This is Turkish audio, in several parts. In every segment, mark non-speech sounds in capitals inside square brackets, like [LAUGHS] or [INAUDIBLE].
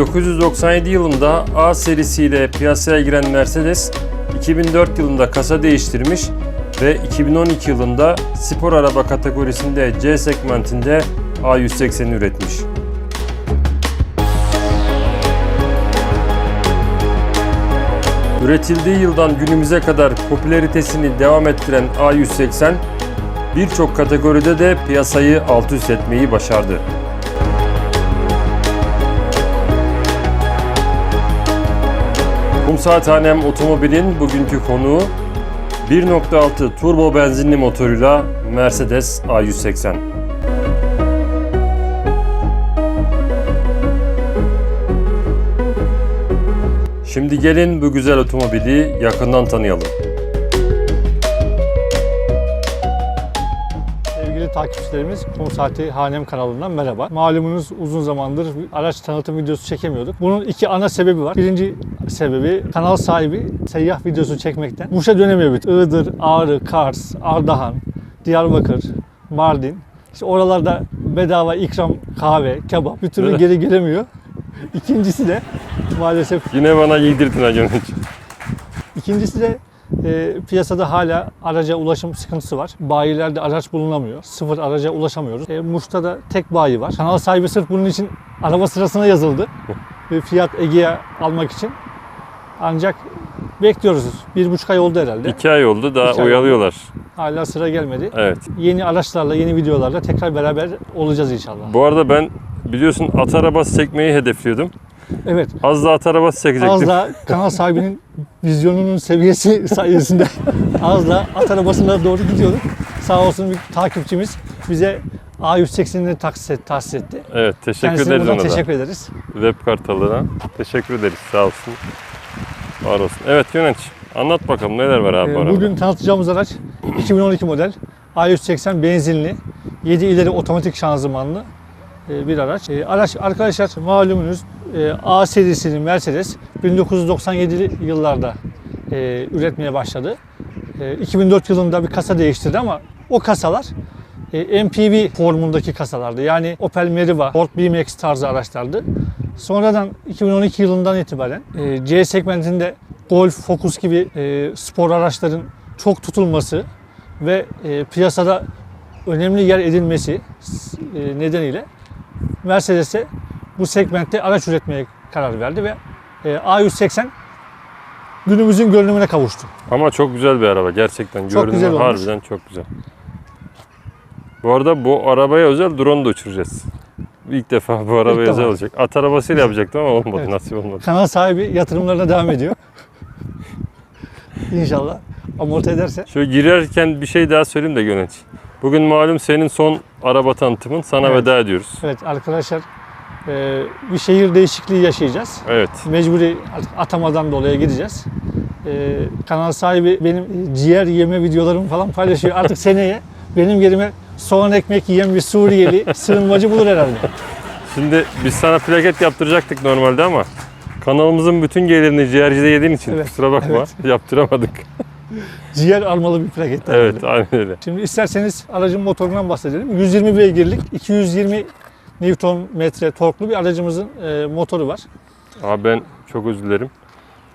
1997 yılında A serisiyle piyasaya giren Mercedes, 2004 yılında kasa değiştirmiş ve 2012 yılında spor araba kategorisinde C segmentinde A180 üretmiş. Üretildiği yıldan günümüze kadar popülaritesini devam ettiren A180, birçok kategoride de piyasayı alt üst etmeyi başardı. Kumsaathanem Otomobil'in bugünkü konuğu 1.6 turbo benzinli motoruyla Mercedes A180. Şimdi gelin bu güzel otomobili yakından tanıyalım. Takipçilerimiz Kum Saati Hanem kanalından merhaba. Malumunuz uzun zamandır araç tanıtım videosu çekemiyorduk. Bunun iki ana sebebi var. Birinci sebebi kanal sahibi seyyah videosu çekmekten Muş'a dönemiyor. Iğdır, Ağrı, Kars, Ardahan, Diyarbakır, Mardin. İşte oralarda bedava ikram kahve, kebap bir türlü geri gelemiyor. İkincisi de maalesef Yine bana giydirdin Gönül. İkincisi de e, piyasada hala araca ulaşım sıkıntısı var. Bayilerde araç bulunamıyor. Sıfır araca ulaşamıyoruz. E, Muş'ta da tek bayi var. Kanal sahibi sırf bunun için araba sırasına yazıldı. Ve Fiat Egea almak için. Ancak bekliyoruz. Bir buçuk ay oldu herhalde. İki ay oldu daha İki ay oyalıyorlar. Hala sıra gelmedi. Evet. Yeni araçlarla, yeni videolarla tekrar beraber olacağız inşallah. Bu arada ben biliyorsun at arabası çekmeyi hedefliyordum. Evet. Az da at arabası çekecektim. Az da kanal sahibinin [LAUGHS] vizyonunun seviyesi sayesinde [LAUGHS] az da at arabasına doğru gidiyorduk. Sağ olsun bir takipçimiz bize A180'ini tahsis, et- tahsis etti. Evet teşekkür Kendisine ederiz ona da. teşekkür ederiz. Web kartalına. Teşekkür ederiz sağ olsun. Var olsun. Evet Yönenç anlat bakalım neler var abi Ee, arabada? Bugün tanıtacağımız araç 2012 model A180 benzinli 7 ileri otomatik şanzımanlı e, bir araç. E, Araç arkadaşlar malumunuz A serisinin Mercedes 1997 yıllarda e, üretmeye başladı. E, 2004 yılında bir kasa değiştirdi ama o kasalar e, MPV formundaki kasalardı. Yani Opel Meriva, Ford BMX tarzı araçlardı. Sonradan 2012 yılından itibaren e, C segmentinde Golf, Focus gibi e, spor araçların çok tutulması ve e, piyasada önemli yer edilmesi e, nedeniyle Mercedes'e bu segmentte araç üretmeye karar verdi ve e, A180 günümüzün görünümüne kavuştu. Ama çok güzel bir araba gerçekten. Çok Görünümü güzel olmuş. harbiden çok güzel. Bu arada bu arabaya özel drone da uçuracağız. İlk defa bu arabaya defa. özel olacak. At arabasıyla yapacaktım ama olmadı. [LAUGHS] Evet. Nasip olmadı. Kanal sahibi yatırımlarına devam ediyor. İnşallah amorti ederse. Şöyle girerken bir şey daha söyleyeyim de Gönenç. Bugün malum senin son araba tanıtımın. Sana Evet. veda ediyoruz. Evet arkadaşlar e, bir şehir değişikliği yaşayacağız. Evet. Mecburi atamadan dolayı gideceğiz. E, kanal sahibi benim ciğer yeme videolarımı falan paylaşıyor. Artık [LAUGHS] seneye benim yerime soğan ekmek yiyen bir Suriyeli sığınmacı bulur herhalde. Şimdi biz sana plaket yaptıracaktık normalde ama kanalımızın bütün gelirini ciğercide yediğin için Evet, kusura bakma evet. [LAUGHS] yaptıramadık. Ciğer almalı bir plaket. evet aynen öyle. Şimdi isterseniz aracın motorundan bahsedelim. 120 beygirlik 220 Newton metre torklu bir aracımızın e, motoru var. Abi ben çok özür dilerim.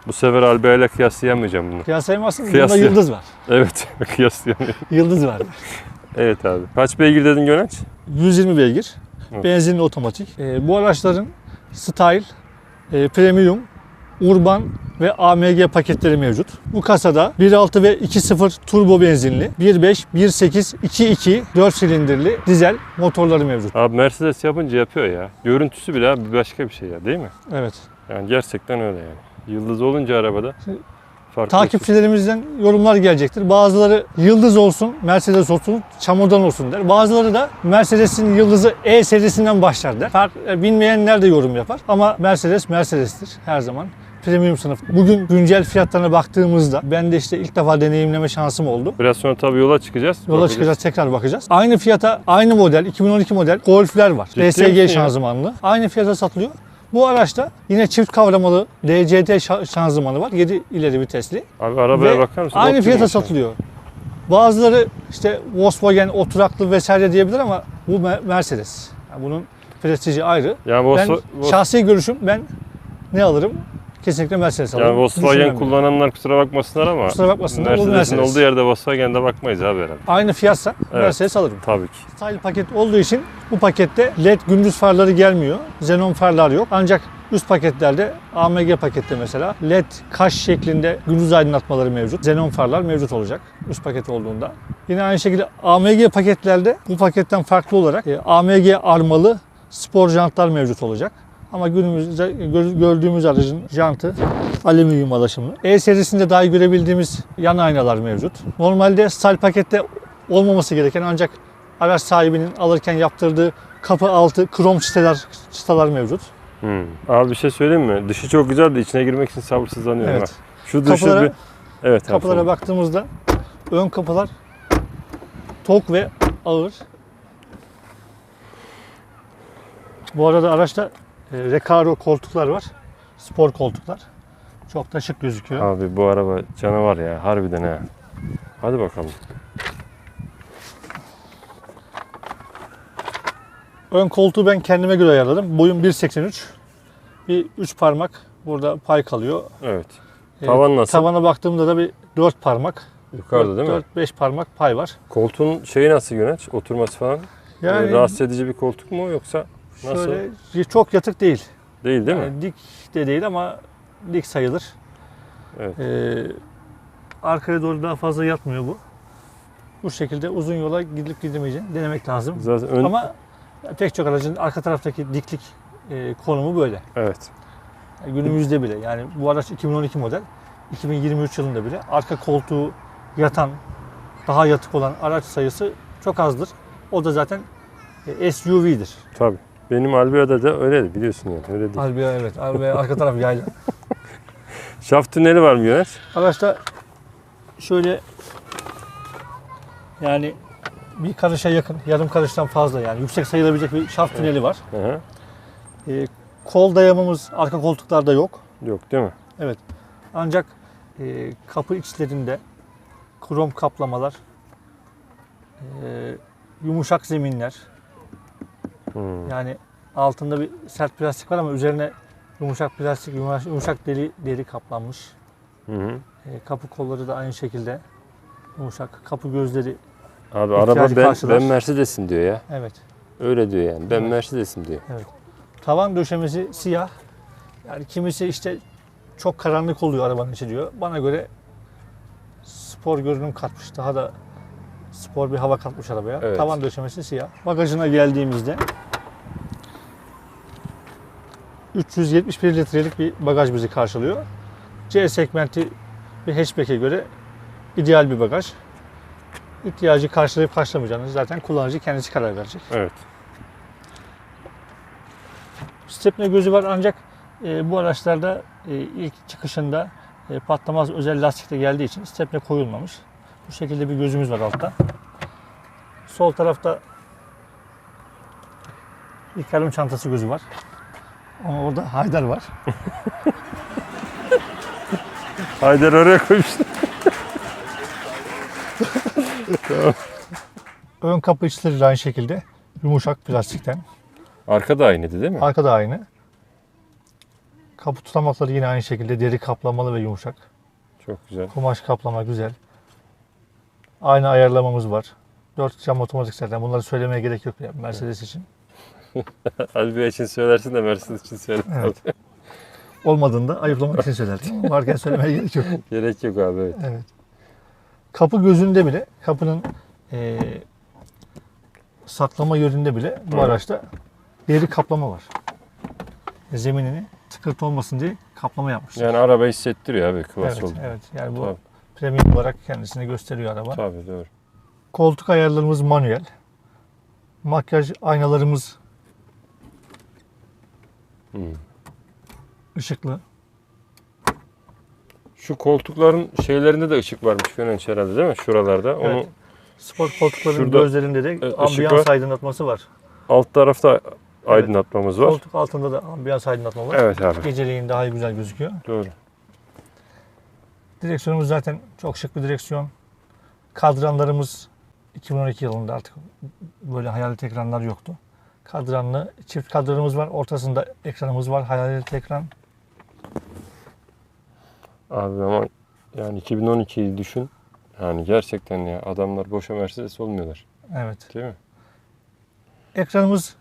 Bu sefer Albea ile kıyaslayamayacağım bunu. Kıyaslayamazsın. Bunda Kıyaslayam- yıldız var. [LAUGHS] Evet [LAUGHS] kıyaslayamıyorum. Yıldız var. Evet abi. Kaç beygir dedin Gönenç? 120 beygir. Evet. Benzinli otomatik. E, bu araçların Style, e, Premium, Urban ve AMG paketleri mevcut. Bu kasada 1.6 ve 2.0 turbo benzinli, 1.5, 1.8, 2.2, 4 silindirli dizel motorları mevcut. Abi Mercedes yapınca yapıyor ya. Görüntüsü bile abi başka bir şey ya değil mi? Evet. Yani gerçekten öyle yani. Yıldız olunca arabada farklı. Takipçilerimizden yorumlar gelecektir. Bazıları yıldız olsun, Mercedes olsun, çamurdan olsun der. Bazıları da Mercedes'in yıldızı E serisinden başlar der. Fark, e, bilmeyenler de yorum yapar. Ama Mercedes Mercedes'tir her zaman. Premium sınıf. Bugün güncel fiyatlarına baktığımızda ben de işte ilk defa deneyimleme şansım oldu. Biraz sonra tabii yola çıkacağız. Yola Bakacağız. çıkacağız tekrar bakacağız. Aynı fiyata aynı model 2012 model Golf'ler var. Ciddi PSG şanzımanlı. Aynı fiyata satılıyor. Bu araçta yine çift kavramalı DCT şa- şanzımanı var. 7 ileri vitesli. Abi arabaya Ve bakar mısın? Aynı fiyata satılıyor. Bazıları işte Volkswagen oturaklı vesaire diyebilir ama bu Me- Mercedes. Yani bunun prestiji ayrı. Yani Ben Volkswagen, şahsi görüşüm ben ne alırım? Kesinlikle Mercedes alırım. yani Volkswagen Düşünmem. kullananlar kusura bakmasınlar ama Kusura bakmasınlar, bu Mercedes'in Mercedes. olduğu yerde Volkswagen'de bakmayız abi herhalde. Aynı fiyatsa Evet. Mercedes alırım. Tabii ki. Style paket olduğu için bu pakette LED gündüz farları gelmiyor. Xenon farlar yok. Ancak üst paketlerde AMG pakette mesela LED kaş şeklinde gündüz aydınlatmaları mevcut. Xenon farlar mevcut olacak üst paket olduğunda. Yine aynı şekilde AMG paketlerde bu paketten farklı olarak e, AMG armalı spor jantlar mevcut olacak. Ama günümüzde gö- gördüğümüz aracın jantı alüminyum alaşımlı. E serisinde dahi görebildiğimiz yan aynalar mevcut. Normalde style pakette olmaması gereken ancak araç sahibinin alırken yaptırdığı kapı altı krom çıtalar, çıtalar mevcut. Hmm. Abi bir şey söyleyeyim mi? Dışı çok güzel de içine girmek için sabırsızlanıyorum. Evet. ha. Şu dışı Kapılara- bir... Evet abi, Kapılara tamam. baktığımızda ön kapılar tok ve ağır. Bu arada araçta Recaro koltuklar var. Spor koltuklar. Çok da şık gözüküyor. Abi bu araba canavar ya harbiden ha. Hadi bakalım. Ön koltuğu ben kendime göre ayarladım. Boyum 1.83. Bir 3 parmak burada pay kalıyor. Evet. E, Tavan nasıl? Tavana baktığımda da bir 4 parmak. Yukarıda değil mi? 4-5 parmak pay var. Koltuğun şeyi nasıl Güneş? Oturması falan? Yani rahatsız edici bir koltuk mu yoksa nasıl? şöyle çok yatık değil. Değil değil mi? Yani dik de değil ama dik sayılır. Evet. Ee, arkaya doğru daha fazla yatmıyor bu. Bu şekilde uzun yola gidilip gidemeyeceğini denemek lazım. Zaten ön... Ama pek çok aracın arka taraftaki diklik e, konumu böyle. Evet. Yani günümüzde bile yani bu araç 2012 model 2023 yılında bile arka koltuğu yatan daha yatık olan araç sayısı çok azdır. O da zaten e, SUV'dir. Tabii. Benim Albia'da da öyleydi biliyorsun yani. Öyle değil. Albia evet. Albia arka taraf yayla. [LAUGHS] Şaft tüneli var mı Güneş? Araçta şöyle yani bir karışa yakın, yarım karıştan fazla yani yüksek sayılabilecek bir şaft tüneli var. Hı hı. Ee, kol dayamamız arka koltuklarda yok. Yok değil mi? Ancak e, kapı içlerinde krom kaplamalar, e, yumuşak zeminler, Hmm. yani altında bir sert plastik var ama üzerine yumuşak plastik, yumuşak, yumuşak deri, deri kaplanmış. Hı hı. E, kapı kolları da aynı şekilde yumuşak. Kapı gözleri Abi araba ben, karşılar. ben Mercedes'im diyor ya. evet. Öyle diyor yani. Ben Evet. Mercedes'im diyor. Tavan döşemesi siyah. Yani kimisi işte çok karanlık oluyor arabanın içi diyor. Bana göre spor görünüm katmış. Daha da spor bir hava katmış arabaya. Evet. Tavan döşemesi siyah. Bagajına geldiğimizde 371 litrelik bir bagaj bizi karşılıyor. C segmenti bir hatchback'e göre ideal bir bagaj. İhtiyacı karşılayıp karşılamayacağını zaten kullanıcı kendisi karar verecek. Evet. Stepne gözü var ancak e, bu araçlarda e, ilk çıkışında e, patlamaz özel lastikle geldiği için stepne koyulmamış. Bu şekilde bir gözümüz var altta. Sol tarafta ilk yardım çantası gözü var. Ama orada Haydar var. [LAUGHS] Haydar oraya koymuştu. Ön kapı içleri de aynı şekilde yumuşak plastikten. Arka da aynıydı değil mi? Arka da aynı. Kapı tutamakları yine aynı şekilde deri kaplamalı ve yumuşak. Çok güzel. Kumaş kaplama güzel. Aynı ayarlamamız var. 4 cam otomatik zaten. Bunları söylemeye gerek yok ya Mercedes için. [LAUGHS] Albia için söylersin de Mercedes için söyle. Evet. Olmadığında ayıplamak için söylerdim. ama Varken söylemeye gerek yok. [LAUGHS] Gerek yok abi evet. Evet. Kapı gözünde bile, kapının eee, saklama yerinde bile bu Evet. araçta deri kaplama var. Zeminini sıkıntı olmasın diye kaplama yapmışlar. Yani araba hissettiriyor abi klas evet, oldu. evet. Yani bu Tabii. premium olarak kendisini gösteriyor araba. Tabii doğru. Koltuk ayarlarımız manuel. Makyaj aynalarımız Hmm. ışıklı. Şu koltukların şeylerinde de ışık varmış Gönenç herhalde değil mi? Şuralarda. Onu Evet. Spor koltukların Şurada, gözlerinde de e, ambiyans var. aydınlatması var. alt tarafta aydınlatmamız var. Koltuk altında da ambiyans aydınlatma var. Evet abi. Geceleyin daha güzel gözüküyor. Doğru. Direksiyonumuz zaten çok şık bir direksiyon. Kadranlarımız 2012 yılında artık böyle hayalet ekranlar yoktu. Kadranlı çift kadranımız var. Ortasında ekranımız var. Hayalet ekran. Abi ama yani 2012'yi düşün. Yani gerçekten ya adamlar boşa Mercedes olmuyorlar. Evet. Değil mi? Ekranımız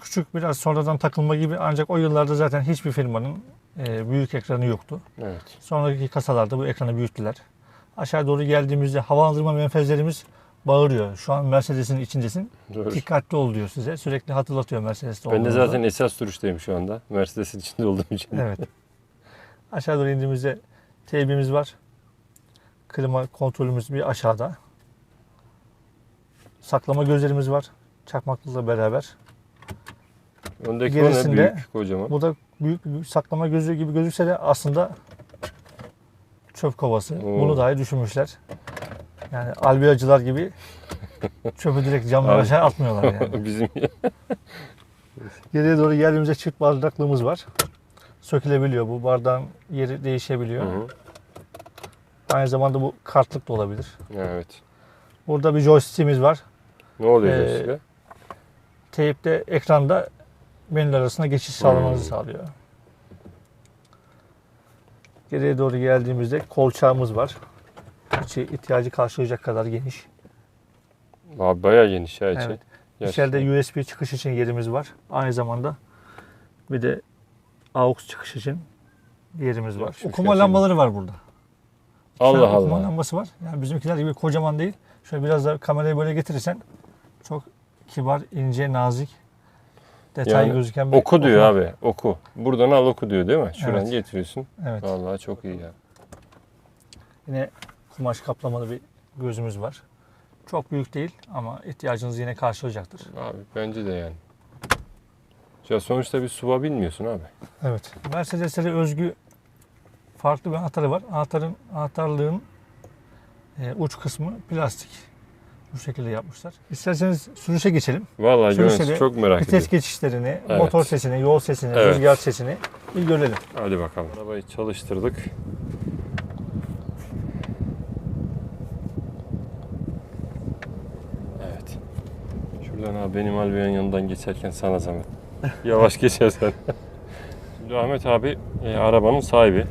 küçük biraz sonradan takılma gibi ancak o yıllarda zaten hiçbir firmanın e, büyük ekranı yoktu. Evet. Sonraki kasalarda bu ekranı büyüttüler. Aşağı doğru geldiğimizde havalandırma menfezlerimiz bağırıyor. Şu an Mercedes'in içindesin. Doğru. Dikkatli ol diyor size. Sürekli hatırlatıyor Mercedes'te Ben de zaten esas sürüşteyim şu anda. Mercedes'in içinde olduğum için. Evet. Aşağı doğru indiğimizde teybimiz var. Klima kontrolümüz bir aşağıda. Saklama gözlerimiz var. Çakmaklıkla beraber. Öndeki o ne Gerisinde- büyük kocaman. Bu da büyük bir saklama gözü gibi gözükse de aslında çöp kovası. Oo. Bunu dahi düşünmüşler. Yani albiyacılar gibi çöpü direkt camdan Abi. aşağı atmıyorlar yani. [LAUGHS] Bizim Geriye doğru geldiğimizde çift bardaklığımız var. Sökülebiliyor. Bu bardağın yeri değişebiliyor. Hı hı. Aynı zamanda bu kartlık da olabilir. Evet. Burada bir joystick'imiz var. Ne oluyor Ee, joystick'e? Teyipte ekranda menüler arasında geçiş sağlamanızı Hmm. sağlıyor. Geriye doğru geldiğimizde kolçağımız var. İçi ihtiyacı karşılayacak kadar geniş. Abi bayağı geniş ya içi. Evet. Gerçekten. İçeride USB çıkış için yerimiz var. Aynı zamanda bir de AUX çıkış için yerimiz var. Yakışmış Okuma gerçekten. lambaları var burada. Allah Okuma Allah. lambası var. Yani bizimkiler gibi kocaman değil. Şöyle biraz da kamerayı böyle getirirsen çok kibar, ince, nazik, detay Yani gözüken bir Oku diyor okuma- abi. Oku. Buradan al oku diyor değil mi? Şuradan Evet. getiriyorsun. Evet. Vallahi çok iyi ya. Yine kumaş kaplamalı bir gözümüz var. Çok büyük değil ama ihtiyacınızı yine karşılayacaktır. Abi bence de yani. Ya sonuçta bir suba bilmiyorsun abi. Evet. Mercedes'e özgü farklı bir anahtarı var. Anahtarın anahtarlığın e, uç kısmı plastik. Bu şekilde yapmışlar. İsterseniz sürüşe geçelim. Vallahi Sürüşte Gönül de çok merak Vites ediyorum. geçişlerini, Evet. motor sesini, yol sesini, Evet. rüzgar sesini bir görelim. Hadi bakalım. Arabayı çalıştırdık. Evet. Benim Albion yanından geçerken sana zahmet. Yavaş geçersen. Şimdi Ahmet abi e, arabanın sahibi.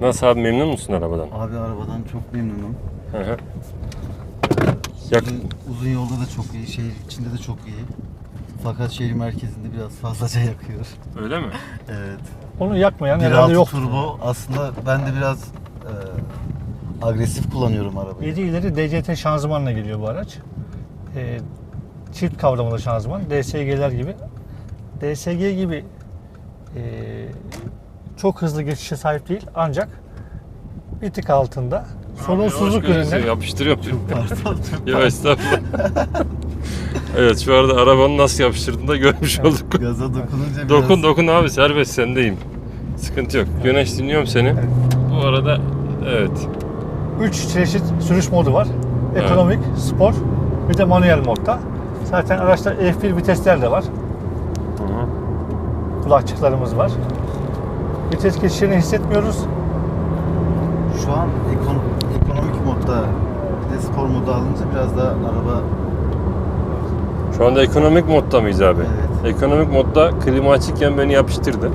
Nasıl abi memnun musun arabadan? Abi arabadan çok memnunum. Hı hı. Yak- Uzun, uzun yolda da çok iyi, şehir içinde de çok iyi. Fakat şehir merkezinde biraz fazlaca yakıyor. Öyle mi? Evet. Onu yakmayan herhalde 1.6 yok. turbo aslında ben de biraz e, agresif kullanıyorum arabayı. 7 ileri DCT şanzımanla geliyor bu araç. E, çift kavramalı şanzıman. DSG'ler gibi. DSG gibi e, çok hızlı geçişe sahip değil ancak bir tık altında sorunsuzluk yönünden Yapıştırıyorum. Pardon. [LAUGHS] Ya estağfurullah. evet şu arada arabanı nasıl yapıştırdığını da görmüş olduk. Gaza dokununca biraz... Dokun dokun abi serbest sendeyim. Sıkıntı yok. Güneş dinliyorum seni. Bu arada evet. 3 çeşit sürüş modu var. Ekonomik, spor, bir de manuel modda. Zaten araçta F1 vitesler de var. Kulakçıklarımız var. Vites geçişlerini hissetmiyoruz. Şu an ekon, ekonomik modda bir de spor modu alınca biraz daha araba Şu anda ekonomik modda mıyız abi? Evet. Ekonomik modda klima açıkken beni yapıştırdı.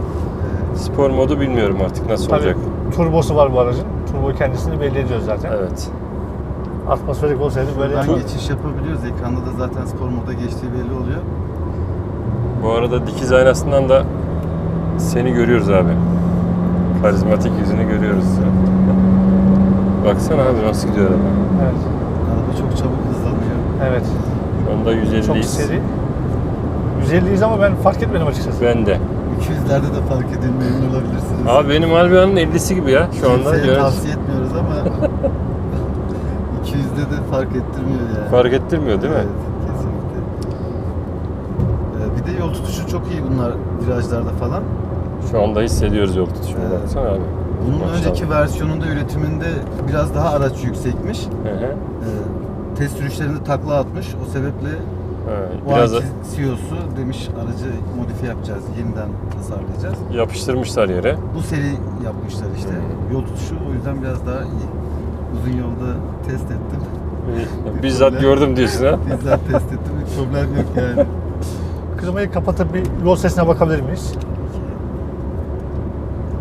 Spor modu bilmiyorum artık nasıl Tabii olacak. turbosu var bu aracın. Turbo kendisini belli ediyor zaten. Evet. Atmosferik olsaydı böyle buradan geçiş yapabiliyoruz. Ekranda da zaten spor moda geçtiği belli oluyor. Bu arada dikiz aynasından da seni görüyoruz abi. Karizmatik yüzünü görüyoruz. Baksana abi nasıl gidiyor araba. Evet. Araba çok çabuk hızlanıyor. Evet. Şu anda 150'yiz. Çok seri. 150'yiz ama ben fark etmedim açıkçası. Ben de. 200'lerde de fark edin memnun olabilirsiniz. Abi benim Albion'un 50'si gibi ya şu anda. Kimseye Yönet- tavsiye etmiyoruz ama [LAUGHS] 200'de de fark ettirmiyor yani. Fark ettirmiyor değil mi? Evet, kesinlikle. Ee, bir de yol tutuşu çok iyi bunlar virajlarda falan. Şu anda hissediyoruz yol tutuşunu. Evet. Baksana abi. Bunun Maşallah. önceki versiyonunda üretiminde biraz daha araç yüksekmiş. Hı hı. Ee, test sürüşlerinde takla atmış. O sebeple o Biraz da CEO'su demiş aracı modifiye yapacağız, yeniden tasarlayacağız. yapıştırmışlar yere. Bu seri yapmışlar işte. Yol tutuşu o yüzden biraz daha iyi. Uzun yolda test ettim. Bizzat gördüm diyorsun ha. Bizzat test ettim. Bir problem yok yani. klimayı kapatıp bir yol sesine bakabilir miyiz?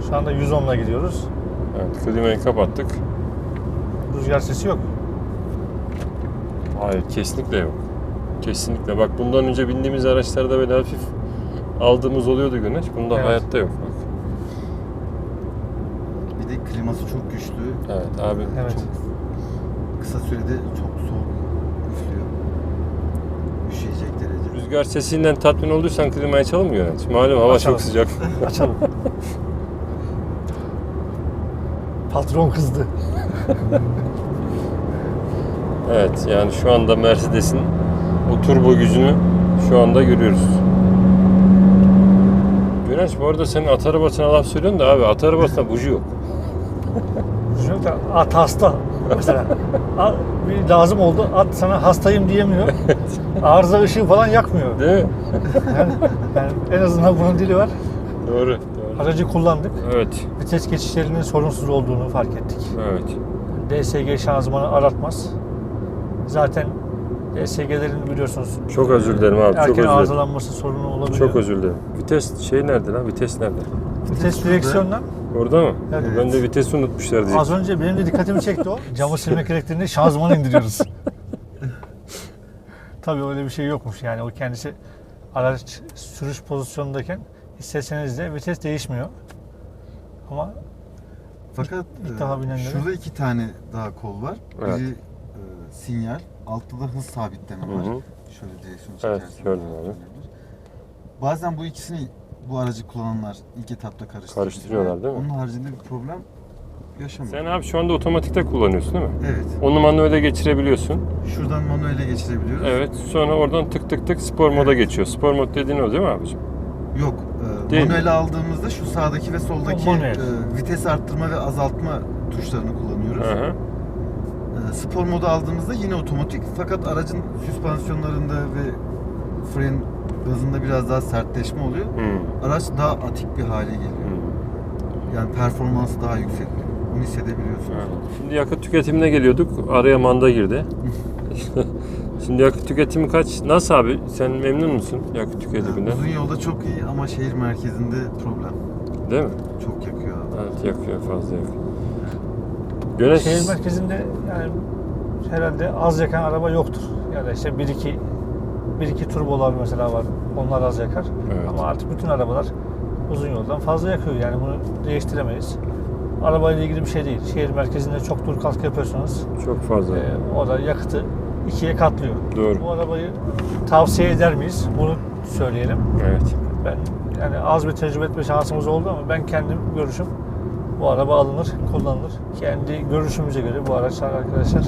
Şu anda 110'la gidiyoruz. Evet, klimayı kapattık. Rüzgar sesi yok. Hayır, kesinlikle yok. Kesinlikle. Bak bundan önce bindiğimiz araçlarda böyle hafif aldığımız oluyordu güneş. Bunda Evet. hayatta yok. Kliması çok güçlü. Evet abi. Evet. Çok kısa sürede çok soğuk üflüyor. Üşüyecek derece. Rüzgar sesinden tatmin olduysan klimayı açalım mı yönet? Malum hava Açalım. çok sıcak. [LAUGHS] Açalım. Patron kızdı. [LAUGHS] evet yani şu anda Mercedes'in o turbo gücünü şu anda görüyoruz. Güneş bu arada senin at arabasına laf söylüyorsun da abi at arabasında buji yok. Düşünüyorum at hasta mesela. A- bir lazım oldu. At sana hastayım diyemiyor. Arıza ışığı falan yakmıyor. Değil mi? Yani, yani en azından bunun dili var. Doğru. doğru. Aracı kullandık. Evet. Vites geçişlerinin sorunsuz olduğunu fark ettik. Evet. DSG şanzımanı aratmaz. Zaten DSG'lerin biliyorsunuz Çok özür dilerim abi. Çok erken özür dilerim. arızalanması sorunu olabiliyor. Çok özür dilerim. Vites şey nerede lan? Vites nerede? Vites direksiyondan Orada mı? Evet. Ben de vitesi unutmuşlar diye. az önce benim de dikkatimi çekti o. Camı silmek elektriğini şanzımanı indiriyoruz. [LAUGHS] Tabii öyle bir şey yokmuş yani o kendisi araç sürüş pozisyonundayken isteseniz de vites değişmiyor. Ama Fakat İlk e, defa binenlere- şurada iki tane daha kol var. Evet. Biri e, sinyal, altta da hız sabitleme Hı var. hı. Şöyle direksiyonu Evet, çekersen gördüm daha abi. Bazen bu ikisini bu aracı kullananlar ilk etapta karıştırıyor. Karıştırıyorlar değil mi? Onun haricinde bir problem yaşamıyor. Sen abi şu anda otomatikte kullanıyorsun değil mi? Evet. Onu manuele geçirebiliyorsun. Şuradan manuele geçirebiliyoruz. Evet. Sonra oradan tık tık tık spor moda geçiyor. Spor mod dediğin o değil mi abicim? Yok. E, Değil mi? manuele aldığımızda şu sağdaki ve soldaki manuel. e, vites arttırma ve azaltma tuşlarını kullanıyoruz. Hı hı. E, spor modu aldığımızda yine otomatik fakat aracın süspansiyonlarında ve fren gazında biraz daha sertleşme oluyor. Hmm. Araç daha atik bir hale geliyor. Hmm. Yani performansı daha yüksek. Bunu hissedebiliyorsunuz. Evet. Şimdi yakıt tüketimine geliyorduk. Araya manda girdi. [LAUGHS] [LAUGHS] Şimdi yakıt tüketimi kaç? Nasıl abi? Sen memnun musun yakıt tüketiminden? Uzun yolda çok iyi ama şehir merkezinde problem. Değil mi? Çok yakıyor abi. Evet yakıyor fazla yakıyor. Güneş şehir merkezinde yani herhalde az yakan araba yoktur. Yani işte bir iki bir iki turbolar mesela var. Onlar az yakar. Evet. Ama artık bütün arabalar uzun yoldan fazla yakıyor. Yani bunu değiştiremeyiz. Arabayla ilgili bir şey değil. Şehir merkezinde çok dur kalk yapıyorsanız çok fazla. e, o da yakıtı ikiye katlıyor. Doğru. Bu arabayı tavsiye eder miyiz? Bunu söyleyelim. Evet. Ben yani az bir tecrübe etme şansımız oldu ama ben kendim görüşüm bu araba alınır, kullanılır. Kendi görüşümüze göre bu araçlar arkadaşlar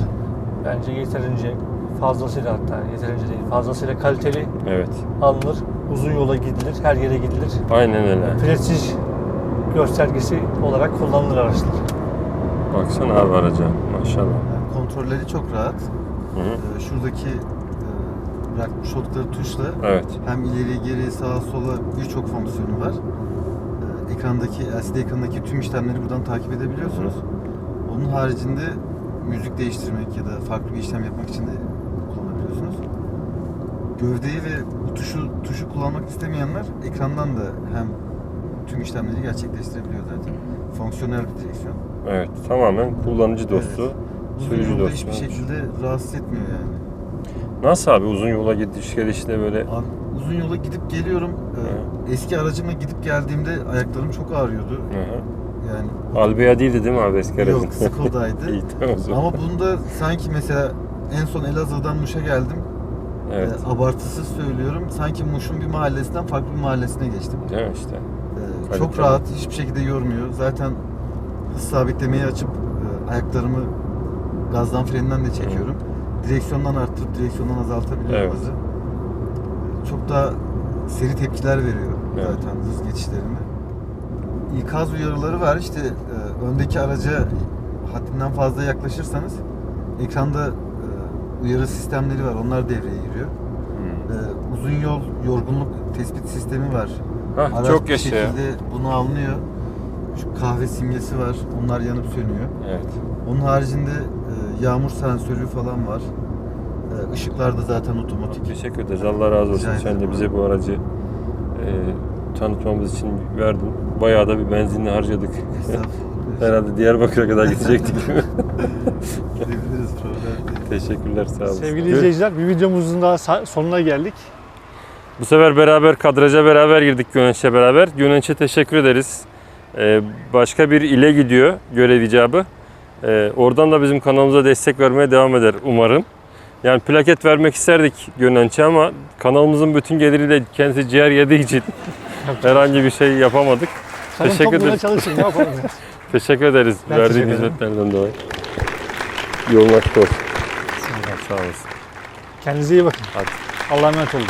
bence yeterince fazlasıyla hatta yeterince değil fazlasıyla kaliteli Evet. alınır. Uzun yola gidilir, her yere gidilir. Aynen öyle. Prestij göstergesi olarak kullanılır araçlar. Baksana abi araca. Maşallah. Yani kontrolleri çok rahat. Hı hı. Ee, şuradaki e, bırakmış oldukları tuşla Evet. hem ileri geri sağa sola birçok fonksiyonu var. Ee, ekrandaki LCD ekranındaki tüm işlemleri buradan takip edebiliyorsunuz. Onun haricinde müzik değiştirmek ya da farklı bir işlem yapmak için de kullanabiliyorsunuz. Gövdeyi ve bu tuşu tuşu kullanmak istemeyenler ekrandan da hem tüm işlemleri gerçekleştirebiliyor zaten. Fonksiyonel bir direksiyon. Evet. Tamamen kullanıcı dostu. Evet. Sürücü dostu. hiçbir şekilde rahatsız etmiyor yani. Nasıl abi uzun yola gidiş gelişte böyle Abi uzun yola gidip geliyorum. Ee, eski aracımla gidip geldiğimde ayaklarım çok ağrıyordu. Hı hı. Yani Albea değildi değil mi abi eski aracın? yok Skoda'ydı. [LAUGHS] İyi tamam. Ama bunda sanki mesela en son Elazığ'dan Muş'a geldim. Evet. Ee, abartısız söylüyorum. Sanki Muş'un bir mahallesinden farklı bir mahallesine geçtim. Mi işte? Kaliteli. çok rahat, hiçbir şekilde yormuyor. Zaten hız sabitlemeyi açıp e, ayaklarımı gazdan freninden de çekiyorum. Direksiyondan arttırıp direksiyondan azaltabiliyorum Evet. hızı. Çok daha seri tepkiler veriyor Evet. zaten hız geçişlerinde. İkaz uyarıları var. İşte e, öndeki araca haddinden fazla yaklaşırsanız ekranda e, uyarı sistemleri var. Onlar devreye giriyor. Hmm. E, uzun yol yorgunluk tespit sistemi var. Hah, Araç çok bir yaşa ya. şekilde bunu anlıyor. Şu kahve simgesi var. Onlar yanıp sönüyor. Evet. Onun haricinde e, yağmur sensörü falan var. E, Ee, Işıklar da zaten otomatik. Teşekkür ederiz. Allah razı olsun. Rica Sen de ederim. bize bu aracı e, tanıtmamız için verdin. Bayağı da bir benzinli harcadık. Estağfurullah. [LAUGHS] Herhalde Diyarbakır'a kadar gidecektik. [LAUGHS] [LAUGHS] Teşekkürler sağ olun. Sevgili izleyiciler bir videomuzun daha sonuna geldik. Bu sefer beraber kadraja beraber girdik Gönenç'le beraber. Gönenç'e teşekkür ederiz. Ee, başka bir ile gidiyor görev icabı. Ee, oradan da bizim kanalımıza destek vermeye devam eder umarım. Yani plaket vermek isterdik Gönenç'e ama kanalımızın bütün geliriyle kendisi ciğer yediği için [LAUGHS] herhangi bir şey yapamadık. Karın Teşekkür ederiz. çalışın. Ne yapalım? [LAUGHS] Teşekkür ederiz Ben verdiğin teşekkür hizmetlerden dolayı. Yolun açık olsun. Sağ olasın. Kendinize iyi bakın. Hadi. Allah'a emanet olun.